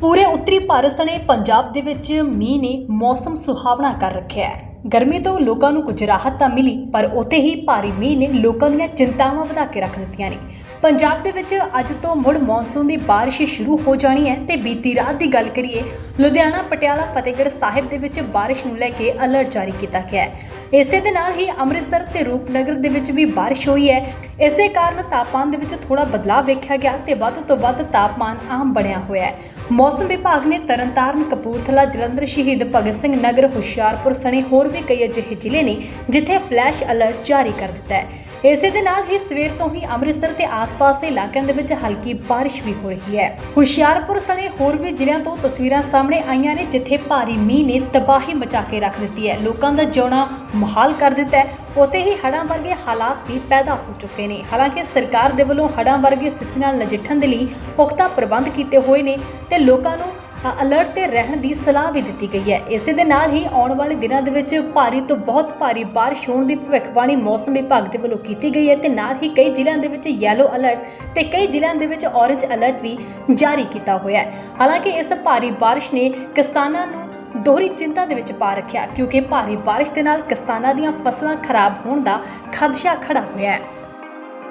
ਪੂਰੇ ਉੱਤਰੀ ਭਾਰਤ ਸਣੇ ਪੰਜਾਬ ਦੇ ਵਿੱਚ ਮੀਂਹ ਨੇ ਮੌਸਮ ਸੁਹਾਵਣਾ ਕਰ ਰੱਖਿਆ ਹੈ। ਗਰਮੀ ਤੋਂ ਲੋਕਾਂ ਨੂੰ ਕੁਝ ਰਾਹਤ ਤਾਂ ਮਿਲੀ, ਪਰ ਉੱਥੇ ਹੀ ਭਾਰੀ ਮੀਂਹ ਨੇ ਲੋਕਾਂ ਦੀਆਂ ਚਿੰਤਾਵਾਂ ਵਧਾ ਕੇ ਰੱਖ ਦਿੱਤੀਆਂ ਨੇ। ਪੰਜਾਬ ਦੇ ਵਿੱਚ ਅੱਜ ਤੋਂ ਮੁੜ ਮੌਨਸੂਨ ਦੀ ਬਾਰਿਸ਼ ਸ਼ੁਰੂ ਹੋ ਜਾਣੀ ਹੈ ਤੇ ਬੀਤੀ ਰਾਤ ਦੀ ਗੱਲ ਕਰੀਏ, ਲੁਧਿਆਣਾ, ਪਟਿਆਲਾ, ਫਤਿਹਗੜ੍ਹ ਸਾਹਿਬ ਦੇ ਵਿੱਚ ਬਾਰਿਸ਼ ਨੂੰ ਲੈ ਕੇ ਅਲਰਟ ਜਾਰੀ ਕੀਤਾ ਗਿਆ ਹੈ। ਇਸੇ ਦੇ ਨਾਲ ਹੀ ਅੰਮ੍ਰਿਤਸਰ ਤੇ ਰੂਪਨਗਰ ਦੇ ਵਿੱਚ ਵੀ ਬਾਰਿਸ਼ ਹੋਈ ਹੈ। ਇਸ ਦੇ ਕਾਰਨ ਤਾਪਮਾਨ ਦੇ ਵਿੱਚ ਥੋੜਾ ਬਦਲਾਅ ਵੇਖਿਆ ਗਿਆ ਤੇ ਵੱਧ ਤੋਂ ਵੱਧ ਤਾਪਮਾਨ ਆਮ ਬਣਿਆ ਹੋਇਆ ਹੈ। ਮੌਸਮ ਵਿਭਾਗ ਨੇ ਤਰਨਤਾਰਨ, ਕਪੂਰਥਲਾ, ਜਲੰਧਰ ਸ਼ਹੀਦ ਭਗਤ ਸਿੰਘ ਨਗਰ, ਹੁਸ਼ਿਆਰਪੁਰ ਸਣੇ ਹੋਰ ਵੀ ਕਈ ਅਜਿਹੇ ਜ਼ਿਲ੍ਹੇ ਨੇ ਜਿੱਥੇ ਫਲੈਸ਼ ਅਲਰਟ ਜਾਰੀ ਕਰ ਦਿੱਤਾ ਹੈ। ਇਸੇ ਦੇ ਨਾਲ ਹੀ ਸਵੇਰ ਤੋਂ ਹੀ ਅੰਮ੍ਰਿਤਸਰ ਤੇ ਆਸ-ਪਾਸ ਦੇ ਇਲਾਕਿਆਂ ਦੇ ਵਿੱਚ ਹਲਕੀ ਬਾਰਿਸ਼ ਵੀ ਹੋ ਰਹੀ ਹੈ। ਹੁਸ਼ਿਆਰਪੁਰ ਸਣੇ ਹੋਰ ਵੀ ਜ਼ਿਲ੍ਹਿਆਂ ਤੋਂ ਤਸਵੀਰਾਂ ਸਾਹਮਣੇ ਆਈਆਂ ਨੇ, ਜਿੱਥੇ ਭਾਰੀ ਮੀਂਹ ਨੇ ਤਬਾਹੀ ਮਚਾ ਕੇ ਰੱਖ ਦਿੱਤੀ ਹੈ। ਲੋਕਾਂ ਦਾ ਜਿਉਣਾ ਮੁਹਾਲ ਕਰ ਦਿੱਤਾ ਹੈ। ਉੱਥੇ ਹੀ ਹੜ੍ਹਾਂ ਵਰਗੇ ਹਾਲਾਤ ਵੀ ਪੈਦਾ ਹੋ ਚੁੱਕੇ ਨੇ। ਹਾਲਾਂਕਿ ਸਰਕਾਰ ਦੇ ਵੱਲੋਂ ਹੜ੍ਹਾਂ ਵਰਗੀ ਸਥਿਤੀ ਨਾਲ ਨਜਿੱਠਣ ਦੇ ਲਈ ਪੁਖਤਾ ਪ੍ਰਬੰਧ ਕੀਤੇ ਹੋਏ ਨੇ ਤੇ ਲੋਕਾਂ ਨੂੰ ਅਲਰਟ ਤੇ ਰਹਿਣ ਦੀ ਸਲਾਹ ਵੀ ਦਿੱਤੀ ਗਈ ਹੈ। ਇਸੇ ਦੇ ਨਾਲ ਹੀ ਆਉਣ ਵਾਲੇ ਦਿਨਾਂ ਦੇ ਵਿੱਚ ਭਾਰੀ ਤੋਂ ਬਹੁਤ ਭਾਰੀ ਬਾਰਿਸ਼ ਹੋਣ ਦੀ ਭਵਿੱਖਬਾਣੀ ਮੌਸਮ ਵਿਭਾਗ ਦੇ ਵੱਲੋਂ ਕੀਤੀ ਗਈ ਹੈ ਤੇ ਨਾਲ ਹੀ ਕਈ ਜ਼ਿਲ੍ਹਿਆਂ ਦੇ ਵਿੱਚ ਯੈਲੋ ਅਲਰਟ ਤੇ ਕਈ ਜ਼ਿਲ੍ਹਿਆਂ ਦੇ ਵਿੱਚ ਔਰੇਂਜ ਅਲਰਟ ਵੀ ਜਾਰੀ ਕੀਤਾ ਹੋਇਆ ਹੈ। ਹਾਲਾਂਕਿ ਇਸ ਭਾਰੀ ਬਾਰਿਸ਼ ਨੇ ਕਿਸਾਨਾਂ ਨੂੰ ਦੋਹਰੀ ਚਿੰਤਾ ਦੇ ਵਿੱਚ ਪਾ ਰੱਖਿਆ, ਕਿਉਂਕਿ ਭਾਰੀ ਬਾਰਿਸ਼ ਦੇ ਨਾਲ ਕਿਸਾਨਾਂ ਦੀਆਂ ਫਸਲਾਂ ਖਰਾਬ ਹੋਣ ਦਾ ਖਦਸ਼ਾ ਖੜਾ ਹੋਇਆ ਹੈ।